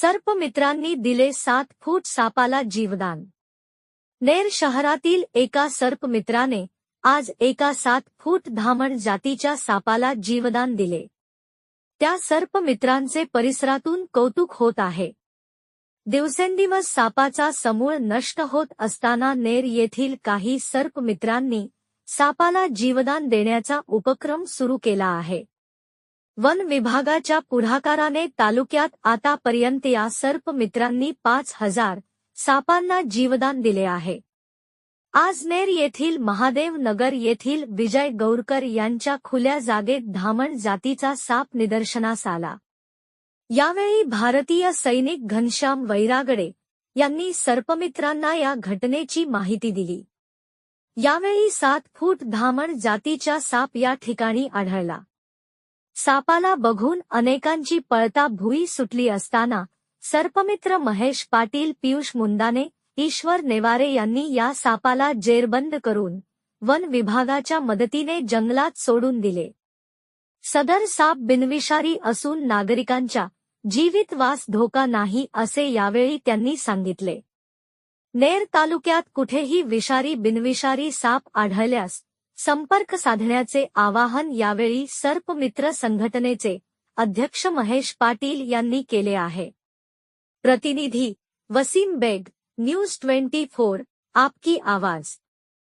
सर्पमित्रांनी दिले सात फूट सापाला जीवदान. नेर शहरातील एका सर्पमित्राने आज एका सात फूट धामण जातीच्या सापाला जीवदान दिले. त्या सर्पमित्रांचे परिसरातून कौतुक होत आहे. दिवसेंदिवस सापाचा समूळ नष्ट होत असताना नेर येथील काही सर्पमित्रांनी सापाला जीवदान देण्याचा उपक्रम सुरू केला आहे. वन विभागाच्या पुढाकाराने तालुक्यात आतापर्यंत या सर्पमित्रांनी पाच हजार सापांना जीवदान दिले आहे. आजमेर येथील महादेव नगर येथील विजय गौरकर यांच्या खुल्या जागेत धामण जातीचा साप निदर्शनास आला. यावेळी भारतीय सैनिक घनश्याम वैरागडे यांनी सर्पमित्रांना या घटनेची माहिती दिली. यावेळी सात फूट धामण जातीच्या साप या ठिकाणी आढळला. सापाला बघून अनेकांची पळता भुई सुटली असताना सर्पमित्र महेश पाटील पियुष मुंदाने ईश्वर नेवारे यांनी या सापाला जेरबंद करून वन विभागाच्या मदतीने जंगलात सोडून दिले. सदर साप बिनविषारी असून नागरिकांच्या जीवितवास धोका नाही असे यावेळी त्यांनी सांगितले. नेर तालुक्यात कुठेही विषारी बिनविषारी साप आढळल्यास संपर्क साधण्याचे आवाहन यावेळी सर्प मित्र संघटनेचे अध्यक्ष महेश पाटील यांनी केले आहे. प्रतिनिधी Wasim Baig news twenty four आपकी आवाज.